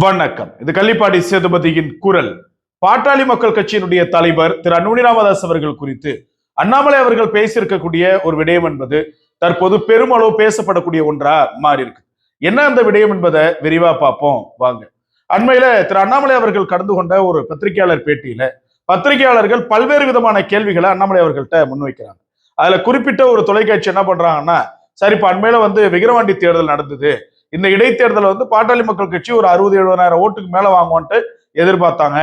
வணக்கம். இது கள்ளிப்பாடி சேதுபதியின் குரல். பாட்டாளி மக்கள் கட்சியினுடைய தலைவர் திரு அன்புமணி ராமதாஸ் அவர்கள் குறித்து அண்ணாமலை அவர்கள் பேசியிருக்கக்கூடிய ஒரு விடயம் என்பது தற்போது பெருமளவு பேசப்படக்கூடிய ஒன்றா மாறி இருக்கு என்ன அந்த விடயம் என்பதை விரிவா பார்ப்போம். வாங்க. அண்மையில திரு அண்ணாமலை அவர்கள் கடந்து கொண்ட ஒரு பத்திரிகையாளர் பேட்டியில பத்திரிகையாளர்கள் பல்வேறு விதமான கேள்விகளை அண்ணாமலை அவர்கள்ட்ட முன்வைக்கிறாங்க. அதுல குறிப்பிட்ட ஒரு தொலைக்காட்சி என்ன பண்றாங்கன்னா சரி இப்ப அண்மையில வந்து விக்கிரவாண்டி தேர்தல் நடந்தது. இந்த இடைத்தேர்தல் வந்து பாட்டாளி மக்கள் கட்சி ஒரு அறுபது எழுபதாயிரம் ஓட்டுக்கு மேல வாங்குவான்ட்டு எதிர்பார்த்தாங்க.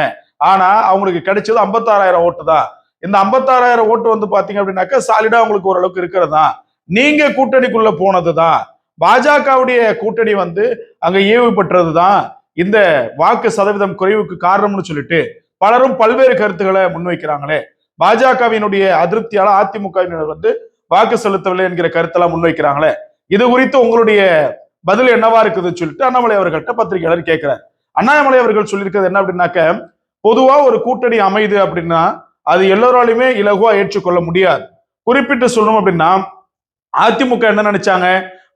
ஆனா அவங்களுக்கு கிடைச்சது ஐம்பத்தாறாயிரம் ஓட்டு தான். இந்த ஐம்பத்தாறாயிரம் ஓட்டு வந்து பாத்தீங்க அப்படின்னாக்கா சாலிடா உங்களுக்கு ஓரளவுக்கு இருக்கிறது தான். நீங்க கூட்டணிக்குள்ள போனதுதான் பாஜகவுடைய கூட்டணி வந்து அங்க ஏவுபட்டுறது பெற்றது தான். இந்த வாக்கு சதவீதம் குறைவுக்கு காரணம்னு சொல்லிட்டு பலரும் பல்வேறு கருத்துக்களை முன்வைக்கிறாங்களே. பாஜகவினுடைய அதிருப்தியால அதிமுகவினர் வந்து வாக்கு செலுத்தவில்லை என்கிற கருத்தெல்லாம் முன்வைக்கிறாங்களே. இது குறித்து உங்களுடைய பதில் என்னவா இருக்குதுன்னு சொல்லிட்டு அண்ணாமலை அவர்கள்ட்ட பத்திரிகையாளர் கேட்கிறார் அண்ணாமலை அவர்கள் சொல்லியிருக்கிறது என்ன அப்படின்னாக்க பொதுவா ஒரு கூட்டணி அமையுது அப்படின்னா அது எல்லோராலையுமே இலகுவா ஏற்றுக்கொள்ள முடியாது. குறிப்பிட்டு சொல்லணும் அப்படின்னா அதிமுக என்ன நினைச்சாங்க?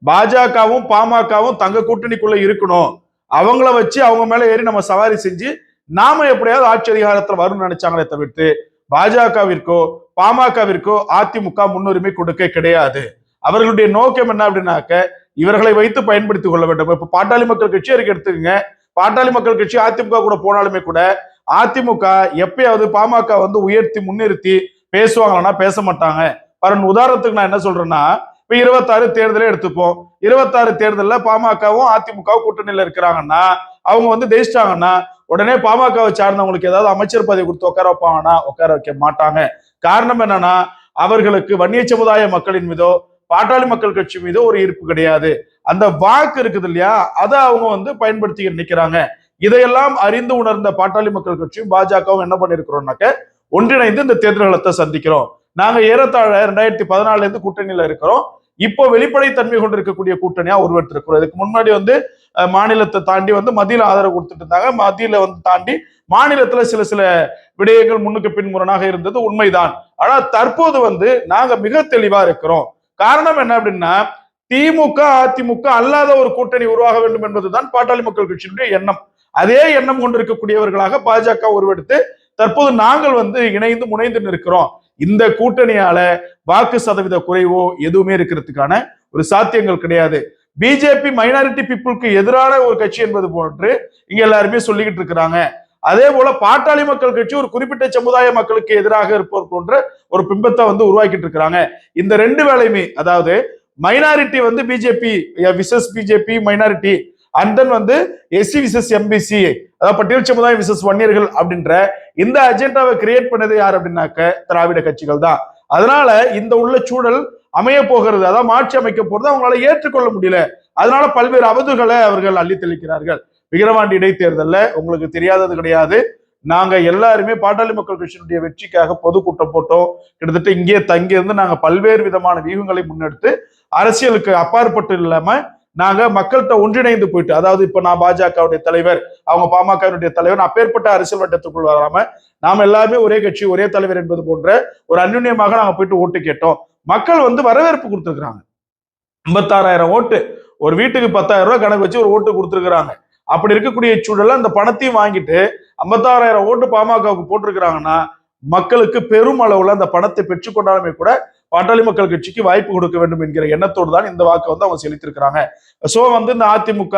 பாஜகவும் பாமகவும் தங்க கூட்டணிக்குள்ள இருக்கணும். அவங்கள வச்சு அவங்க மேல ஏறி நம்ம சவாரி செஞ்சு நாம எப்படியாவது ஆட்சி அதிகாரத்துல வரும்னு நினைச்சாங்களே தவிர்த்து பாஜகவிற்கோ பாமகவிற்கோ அதிமுக முன்னுரிமை கொடுக்க கிடையாது. அவர்களுடைய நோக்கம் என்ன அப்படின்னாக்க இவர்களை வைத்து பயன்படுத்திக் கொள்ள வேண்டும். இப்ப பாட்டாளி மக்கள் கட்சி இருக்கு எடுத்துக்கங்க. பாட்டாளி மக்கள் கட்சி அதிமுக கூட போனாலுமே கூட அதிமுக எப்பயாவது பாமக வந்து உயர்த்தி முன்னிறுத்தி பேசுவாங்கன்னா பேச மாட்டாங்க. பரன் உதாரணத்துக்கு நான் என்ன சொல்றேன்னா இப்ப இருபத்தாறு தேர்தலே எடுத்துப்போம். இருபத்தாறு தேர்தலில் பாமகவும் அதிமுகவும் கூட்டணியில இருக்கிறாங்கன்னா அவங்க வந்து ஜெயிச்சிட்டாங்கன்னா உடனே பாமகவை சார்ந்தவங்களுக்கு ஏதாவது அமைச்சர் பதவி கொடுத்து உட்கார வைப்பாங்கன்னா உட்கார வைக்க மாட்டாங்க. காரணம் என்னன்னா அவர்களுக்கு வன்னிய சமுதாய மக்களின் மீதோ பாட்டாளி மக்கள் கட்சி மீது ஒரு ஈர்ப்பு கிடையாது. அந்த வாக்கு இருக்குது இல்லையா? அதை அவங்க வந்து பயன்படுத்தி நிற்கிறாங்க இதையெல்லாம் அறிந்து உணர்ந்த பாட்டாளி மக்கள் கட்சியும் பாஜகவும் என்ன பண்ணிருக்கிறோம்னாக்க ஒன்றிணைந்து இந்த தேர்தல்களத்தை சந்திக்கிறோம். நாங்க ஏறத்தாழ ரெண்டாயிரத்தி பதினாலுல இருந்து கூட்டணியில இருக்கிறோம். இப்போ வெளிப்படைத்தன்மை கொண்டு இருக்கக்கூடிய கூட்டணியா உருவெடுத்திருக்கிறோம். இதுக்கு முன்னாடி வந்து மாநிலத்தை தாண்டி வந்து மத்தியில ஆதரவு கொடுத்துட்டு இருந்தாங்க. மத்தியில வந்து தாண்டி மாநிலத்துல சில சில விடயங்கள் முன்னுக்கு பின்முரணாக இருந்தது உண்மைதான். ஆனா தற்போது வந்து நாங்க மிக தெளிவா இருக்கிறோம். காரணம் என்ன அப்படின்னா திமுக அதிமுக அல்லாத ஒரு கூட்டணி உருவாக வேண்டும் என்பதுதான் பாட்டாளி மக்கள் கட்சியினுடைய எண்ணம். அதே எண்ணம் கொண்டிருக்கக்கூடியவர்களாக பாஜக உருவெடுத்து தற்போது நாங்கள் வந்து இணைந்து முனைந்து நிற்கிறோம். இந்த கூட்டணியால வாக்கு சதவீத குறைவோ எதுவுமே இருக்கிறதுக்கான ஒரு சாத்தியங்கள் கிடையாது. பிஜேபி மைனாரிட்டி பீப்புளுக்கு எதிரான ஒரு கட்சி என்பது போன்று இங்க எல்லாருமே சொல்லிக்கிட்டு இருக்கிறாங்க. அதே போல பாட்டாளி மக்கள் கட்சி ஒரு குறிப்பிட்ட சமுதாய மக்களுக்கு எதிராக இருப்பவர் போன்ற ஒரு பிம்பத்தை வந்து உருவாக்கிட்டு இருக்கிறாங்க. இந்த ரெண்டு வேலையுமே அதாவது மைனாரிட்டி வந்து BJP versus BJP minority and then வந்து எஸ்சி விசஸ் எம்பிசி அதாவது பட்டியல் சமுதாயம் விசஸ் வன்னியர்கள் அப்படின்ற இந்த அஜெண்டாவை கிரியேட் பண்ணது யார் அப்படின்னாக்க திராவிட கட்சிகள் தான். அதனால இந்த உள்ள சூழல் அமைய போகிறது அதாவது மாற்றி அமைக்க போறது அவங்களால ஏற்றுக்கொள்ள முடியல. அதனால பல்வேறு அவதுகளை அவர்கள் அள்ளி தெளிக்கிறார்கள் விக்கிரவாண்டி இடைத்தேர்தலில் உங்களுக்கு தெரியாதது கிடையாது. நாங்க எல்லாருமே பாட்டாளி மக்கள் கட்சியினுடைய வெற்றிக்காக பொதுக்கூட்டம் போட்டோம். கிட்டத்தட்ட இங்கே தங்கி இருந்து நாங்க பல்வேறு விதமான வியூகங்களை முன்னெடுத்து அரசியலுக்கு அப்பாற்பட்டு இல்லாம நாங்க மக்கள்கிட்ட ஒன்றிணைந்து போயிட்டு அதாவது இப்ப நான் பாஜகவுடைய தலைவர் அவங்க பாமகவினுடைய தலைவர் அப்பேற்பட்ட அரசியல் வட்டத்துக்குள் வராம நாம எல்லாருமே ஒரே கட்சி ஒரே தலைவர் என்பது போன்ற ஒரு அந்யுன்யமாக நாங்க போயிட்டு ஓட்டு கேட்டோம். மக்கள் வந்து வரவேற்பு கொடுத்துருக்குறாங்க. ஐம்பத்தாறாயிரம் ஓட்டு. ஒரு வீட்டுக்கு பத்தாயிரம் ரூபாய் கணக்கு வச்சு ஒரு ஓட்டு கொடுத்துருக்குறாங்க. அப்படி இருக்கக்கூடிய சூழல்ல அந்த பணத்தையும் வாங்கிட்டு ஐம்பத்தாறாயிரம் ஓட்டு பாமகவுக்கு போட்டிருக்கிறாங்கன்னா மக்களுக்கு பெரும் அளவுல அந்த பணத்தை பெற்றுக்கொண்டாலுமே கூட பாட்டாளி மக்கள் கட்சிக்கு வாய்ப்பு கொடுக்க வேண்டும் என்கிற எண்ணத்தோடு தான் இந்த வாக்கை வந்து அவங்க செலுத்திருக்கிறாங்க சோ வந்து இந்த அதிமுக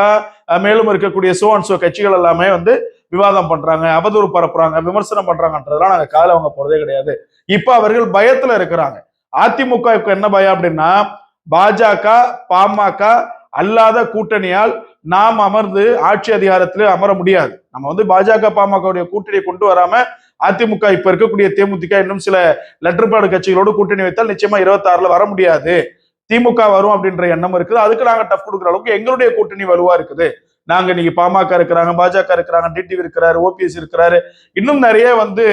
மேலும் இருக்கக்கூடிய சோ அண்ட் சோ கட்சிகள் எல்லாமே வந்து விவாதம் பண்றாங்க அவதூறு பரப்புறாங்க விமர்சனம் பண்றாங்கன்றதெல்லாம் நாங்க காதல அவங்க போறதே கிடையாது. இப்ப அவர்கள் பயத்துல இருக்கிறாங்க. அதிமுக என்ன பயம் அப்படின்னா பாஜக பாமக அல்லாத கூட்டணியால் நாம் அமர்ந்து ஆட்சி அதிகாரத்தில் அமர முடியாது. நம்ம வந்து பாஜக பாமகவுடைய கூட்டணியை கொண்டு வராம அதிமுக இப்ப இருக்கக்கூடிய தேமுதிக இன்னும் சில லெட்டர்பாடு கட்சிகளோடு கூட்டணி வைத்தால் நிச்சயமா இருபத்தாறுல வர முடியாது. திமுக வரும் அப்படின்ற எண்ணம் இருக்குது. அதுக்கு நாங்க டஃப் கொடுக்குற அளவுக்கு எங்களுடைய கூட்டணி வலுவா இருக்குது. நாங்க இன்னைக்கு பாமக இருக்கிறாங்க பாஜக இருக்கிறாங்க டிடிவி இருக்கிறாரு ஓபிஎஸ் இருக்கிறாரு. இன்னும் நிறைய வந்து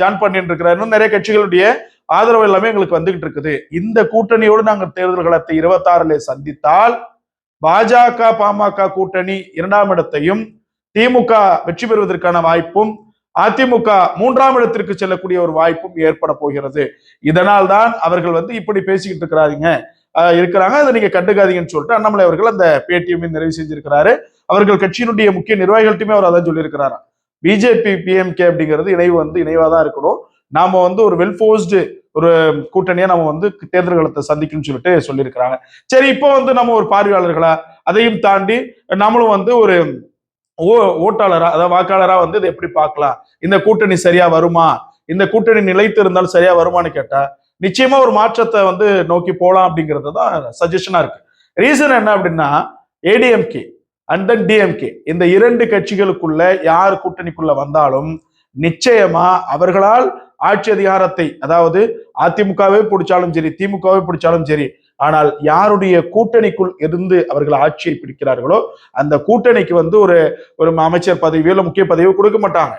ஜான் பண்ணிட்டு இருக்கிறாரு. இன்னும் நிறைய கட்சிகளுடைய ஆதரவு எல்லாமே எங்களுக்கு வந்துகிட்டு இருக்குது. இந்த கூட்டணியோடு நாங்கள் தேர்தல் களத்தை இருபத்தாறுல சந்தித்தால் பாஜக பாமக கூட்டணி இரண்டாம் இடத்தையும் திமுக வெற்றி பெறுவதற்கான வாய்ப்பும் அதிமுக மூன்றாம் இடத்திற்கு செல்லக்கூடிய ஒரு வாய்ப்பும் ஏற்பட போகிறது. இதனால் தான் அவர்கள் வந்து இப்படி பேசிக்கிட்டு இருக்கிறாங்க. இருக்கிறாங்க. அதை நீங்க கண்டுக்காதீங்கன்னு சொல்லிட்டு அண்ணாமலை அவர்கள் அந்த பேட்டியுமே நிறைவு செஞ்சிருக்கிறாரு. அவர்கள் கட்சியினுடைய முக்கிய நிர்வாகிகள்ட்டுமே அவர் அதான் சொல்லியிருக்கிறாராம். பிஜேபி பிஎம்கே அப்படிங்கிறது இணைவு வந்து இணைவா தான் இருக்கணும். நாம வந்து ஒரு வெல்ஃபோர்ஸ்டு ஒரு கூட்டணியா நம்ம வந்து தேர்தல் காலத்தை சந்திக்கணும்னு சொல்லிட்டு சொல்லியிருக்கிறாங்க. சரி இப்போ வந்து நம்ம ஒரு பார்வையாளர்களா அதையும் தாண்டி நம்மளும் வந்து ஒரு ஓ ஓட்டாளரா அதாவது வாக்காளரா வந்து இதை எப்படி பார்க்கலாம்? இந்த கூட்டணி சரியா வருமா? இந்த கூட்டணி நிலைத்து இருந்தாலும் சரியா வருமான்னு கேட்டா நிச்சயமா ஒரு மாற்றத்தை வந்து நோக்கி போகலாம் அப்படிங்கிறது தான் சஜஷனா இருக்கு. ரீசன் என்ன அப்படின்னா ஏடிஎம்கே அண்ட் தென் டிஎம்கே இந்த இரண்டு கட்சிகளுக்குள்ள யார் கூட்டணிக்குள்ள வந்தாலும் நிச்சயமா அவர்களால் ஆட்சி அதிகாரத்தை அதாவது அதிமுகவே பிடிச்சாலும் சரி திமுகவே பிடிச்சாலும் சரி ஆனால் யாருடைய கூட்டணிக்குள் இருந்து அவர்கள் ஆட்சியை பிடிக்கிறார்களோ அந்த கூட்டணிக்கு வந்து ஒரு ஒரு அமைச்சர் பதவியோ இல்லை முக்கிய பதவியோ கொடுக்க மாட்டாங்க.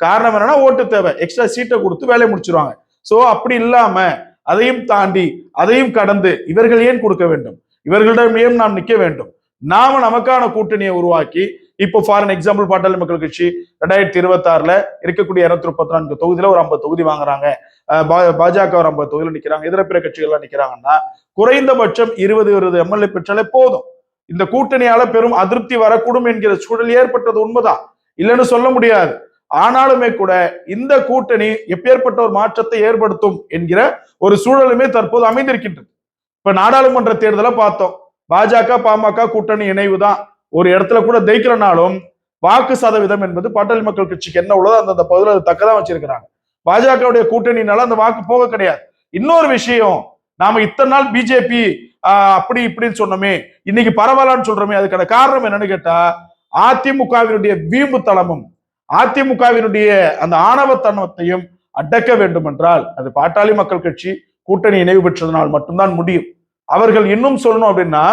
காரணம் என்னன்னா ஓட்டு தேவை. எக்ஸ்ட்ரா சீட்டை கொடுத்து வேலையை முடிச்சிருவாங்க. ஸோ அப்படி இல்லாம அதையும் தாண்டி அதையும் கடந்து இவர்கள் ஏன் கொடுக்க வேண்டும்? இவர்களிடம் ஏன் நாம் நிற்க வேண்டும்? நாம நமக்கான கூட்டணியை உருவாக்கி இப்போ ஃபார் எக்ஸாம்பிள் பாட்டாளி மக்கள் கட்சி ரெண்டாயிரத்தி இருபத்தி ஆறுல இருக்கக்கூடிய இருநூத்தி முப்பத்தி நான்கு தொகுதியில ஒரு ஐம்பது தொகுதி வாங்குறாங்க. பா- பாஜக ஒரு ஐம்பது தொகுதியில நிக்கிறாங்க. இதர பிற கட்சிகள்லாம் நிக்கிறாங்கன்னா குறைந்தபட்சம் இருபது இருபது எம்எல்ஏ பெற்றாலே போதும். இந்த கூட்டணியால பெரும் அதிருப்தி வரக்கூடும் என்கிற சூழல் ஏற்பட்டது உண்மைதான். இல்லைன்னு சொல்ல முடியாது. ஆனாலுமே கூட இந்த கூட்டணி எப்பேற்பட்ட ஒரு மாற்றத்தை ஏற்படுத்தும் என்கிற ஒரு சூழலுமே தற்போது அமைந்திருக்கின்றது. இப்ப நாடாளுமன்ற தேர்தலை பார்த்தோம். பாஜக பாமக கூட்டணி இணைவு தான் ஒரு இடத்துல கூட ஜெயிக்கிறனாலும் வாக்கு சதவீதம் என்பது பாட்டாளி மக்கள் கட்சிக்கு என்ன உள்ளதோ அந்தந்த பகுதியில் அது தக்கதான் வச்சிருக்கிறாங்க. பாஜகவுடைய கூட்டணினால அந்த வாக்கு போக கிடையாது. இன்னொரு விஷயம் நாம இத்தனை நாள் பிஜேபி அப்படி இப்படின்னு சொன்னோமே இன்னைக்கு பரவாயில்லன்னு சொல்றோமே அதுக்கான காரணம் என்னன்னு கேட்டா அதிமுகவினுடைய வீம்பு தளமும் அதிமுகவினுடைய அந்த ஆணவத்தனத்தையும் அடக்க வேண்டும் என்றால் அது பாட்டாளி மக்கள் கட்சி கூட்டணி இணைவு பெற்றதனால் மட்டும்தான் முடியும். அவர்கள் இன்னும் சொல்லணும் அப்படின்னா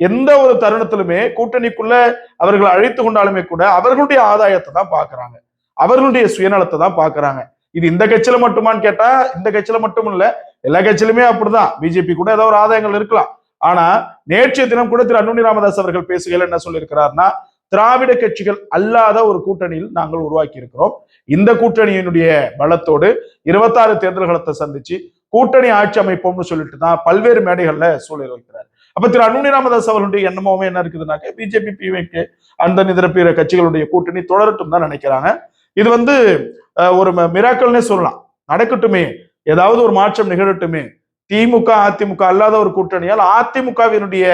எந்த ஒரு தருணத்திலுமே கூட்டணிக்குள்ள அவர்கள் அழைத்து கொண்டாலுமே கூட அவர்களுடைய ஆதாயத்தை தான் பாக்குறாங்க அவர்களுடைய சுயநலத்தை தான் பாக்குறாங்க இது இந்த கட்சியில மட்டுமான்னு கேட்டா இந்த கட்சியில மட்டும் இல்ல எல்லா கட்சியிலுமே அப்படிதான். பிஜேபி கூட ஏதோ ஒரு ஆதாயங்கள் இருக்கலாம். ஆனா நேற்றைய தினம் கூட திரு அன்புமணி ராமதாஸ் அவர்கள் பேசுகையில் என்ன சொல்லியிருக்கிறார்னா திராவிட கட்சிகள் அல்லாத ஒரு கூட்டணியில் நாங்கள் உருவாக்கி இருக்கிறோம் இந்த கூட்டணியினுடைய பலத்தோடு இருபத்தாறு தேர்தல்களத்தை சந்திச்சு கூட்டணி ஆட்சி அமைப்போம்னு சொல்லிட்டு தான் பல்வேறு மேடைகள்ல சூழல் வைக்கிறார் அப்ப திரு அன்புமணி ராமதாஸ் அவர்களுடைய எண்ணமும் என்ன இருக்குதுன்னாக்க பிஜேபி பிவிக்கு அந்த நிதிர பிற கட்சிகளுடைய கூட்டணி தொடரட்டும் தான் நினைக்கிறாங்க. இது வந்து ஒரு மிராக்கல்னே சொல்லலாம். நடக்கட்டுமே. ஏதாவது ஒரு மாற்றம் நிகழட்டுமே. திமுக அதிமுக அல்லாத ஒரு கூட்டணியால் அதிமுகவினுடைய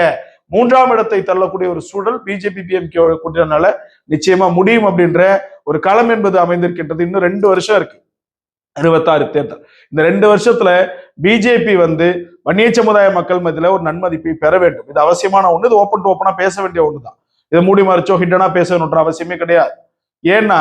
மூன்றாம் இடத்தை தள்ளக்கூடிய ஒரு சூழல் பிஜேபி பிஎம்கே கூட்டணினால நிச்சயமா முடியும் அப்படின்ற ஒரு களம் என்பது அமைந்திருக்கின்றது. இன்னும் ரெண்டு வருஷம் இருக்கு. இருபத்தாறு தேர்தல். இந்த ரெண்டு வருஷத்துல பிஜேபி வந்து வன்னிய சமுதாய மக்கள் மத்தியில் ஒரு நன்மதிப்பை பெற வேண்டும். இது அவசியமான ஒன்று இது ஓப்பன் டு ஓப்பனாக பேச வேண்டிய ஒண்ணுதான். இதை மூடி மறைச்சோ ஹிண்டனா பேசணுன்ற அவசியமே கிடையாது. ஏன்னா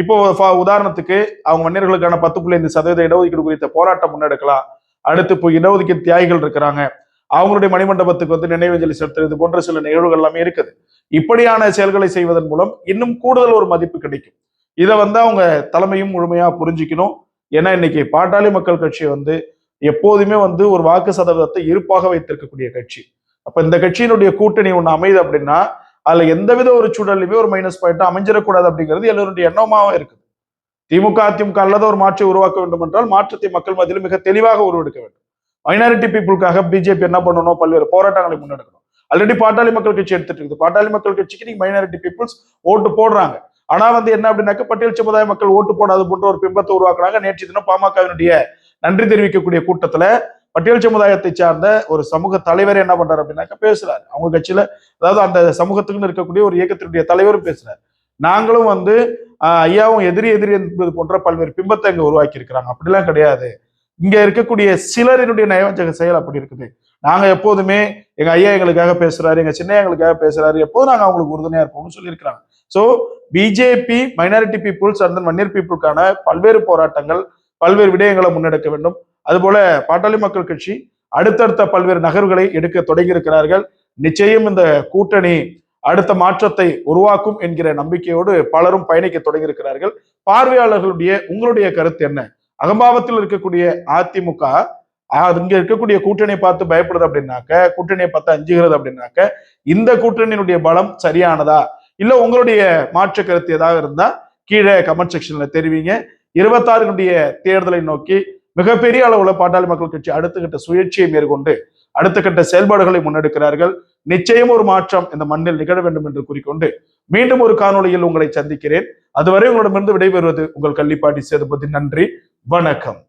இப்போ உதாரணத்துக்கு அவங்க வன்னியர்களுக்கான பத்து புள்ளி ஐந்து சதவீத இடஒதுக்கீடு குறித்த போராட்டம் முன்னெடுக்கலாம். அடுத்து இப்போ இடஒதுக்கீடு தியாகிகள் இருக்கிறாங்க. அவங்களுடைய மணிமண்டபத்துக்கு வந்து நினைவஞ்சலி செலுத்துறது போன்ற சில நிகழ்வுகள் எல்லாமே இருக்குது. இப்படியான செயல்களை செய்வதன் மூலம் இன்னும் கூடுதல் ஒரு மதிப்பு கிடைக்கும். இதை வந்து அவங்க தலைமையும் முழுமையா புரிஞ்சுக்கணும். ஏன்னா இன்னைக்கு பாட்டாளி மக்கள் கட்சி வந்து எப்போதுமே வந்து ஒரு வாக்கு சதவீதத்தை இருப்பாக வைத்திருக்கக்கூடிய கட்சி. அப்ப இந்த கட்சியினுடைய கூட்டணி ஒண்ணு அமையுது அப்படின்னா அதுல எந்தவித ஒரு சூழலுமே ஒரு மைனஸ் பாயிண்ட் அமைஞ்சிடக்கூடாது அப்படிங்கிறது எல்லோருடைய எண்ணமாவும் இருக்குது. திமுக அதிமுக அல்லாத ஒரு மாற்றை உருவாக்க வேண்டும் என்றால் மாற்றத்தை மக்கள் மத்தியில் மிக தெளிவாக உருவெடுக்க வேண்டும். மைனாரிட்டி பீப்புளுக்காக பிஜேபி என்ன பண்ணணும்? பல்வேறு போராட்டங்களை முன்னெடுக்கணும். ஆல்ரெடி பாட்டாளி மக்கள் கட்சி எடுத்துட்டு இருக்குது. பாட்டாளி மக்கள் கட்சிக்கு நீங்க மைனாரிட்டி பீப்புள்ஸ் ஓட்டு போடுறாங்க. ஆனா வந்து என்ன அப்படின்னாக்க பட்டியல் சமுதாய மக்கள் ஓட்டு போடாது போன்ற ஒரு பிம்பத்தை உருவாக்குறாங்க நேற்று தினம் பாமகவினுடைய நன்றி தெரிவிக்கக்கூடிய கூட்டத்துல பட்டியல் சமுதாயத்தை சார்ந்த ஒரு சமூக தலைவர் என்ன பண்றாரு அப்படின்னாக்க பேசுறாரு. அவங்க கட்சியில அதாவது அந்த சமூகத்துக்குன்னு இருக்கக்கூடிய ஒரு இயக்கத்தினுடைய தலைவரும் பேசுறாரு. நாங்களும் வந்து ஐயாவும் எதிரி எதிரி என்பது போன்ற பல்வேறு பிம்பத்தை இங்க உருவாக்கி இருக்கிறாங்க அப்படிலாம் கிடையாது. இங்க இருக்கக்கூடிய சிலரினுடைய நயவஞ்சக செயல் அப்படி இருக்குது. நாங்க எப்போதுமே எங்க ஐயா எங்களுக்காக பேசுறாரு எங்க சின்ன எங்களுக்காக பேசுறாரு எப்போதும் நாங்க அவங்களுக்கு உறுதுணையா இருப்போம்னு சொல்லியிருக்கிறாங்க. So BJP minority peoples and மன்னியர் பீப்புளுக்கான பல்வேறு போராட்டங்கள் பல்வேறு விடயங்களை முன்னெடுக்க வேண்டும். அதுபோல பாட்டாளி மக்கள் கட்சி அடுத்தடுத்த பல்வேறு நகர்வுகளை எடுக்க தொடங்கி இருக்கிறார்கள் நிச்சயம் இந்த கூட்டணி அடுத்த மாற்றத்தை உருவாக்கும் என்கிற நம்பிக்கையோடு பலரும் பயணிக்க தொடங்கியிருக்கிறார்கள். பார்வையாளர்களுடைய உங்களுடைய கருத்து என்ன? அகம்பாவத்தில் இருக்கக்கூடிய அதிமுக ஆஹ் இங்க இருக்கக்கூடிய கூட்டணியை பார்த்து பயப்படுது அப்படின்னாக்க கூட்டணியை பார்த்து அஞ்சுகிறது அப்படின்னாக்க இந்த கூட்டணியினுடைய பலம் சரியானதா? இல்ல உங்களுடைய மாற்று கருத்து ஏதாவது இருந்தா கீழே கமெண்ட் செக்ஷன்ல தெரிவிங்க. இருபத்தாறினுடைய தேர்தலை நோக்கி மிகப்பெரிய அளவுல பாட்டாளி மக்கள் கட்சி அடுத்த கட்ட சுயேட்சையை மேற்கொண்டு அடுத்த கட்ட செயல்பாடுகளை முன்னெடுக்கிறார்கள். நிச்சயம் ஒரு மாற்றம் இந்த மண்ணில் நிகழ வேண்டும் என்று கூறிக்கொண்டு மீண்டும் ஒரு காணொளியில் உங்களை சந்திக்கிறேன். அதுவரை உங்களிடமிருந்து விடைபெறுவது உங்கள் கள்ளிப்பாட்டி சேதுபதி. நன்றி. வணக்கம்.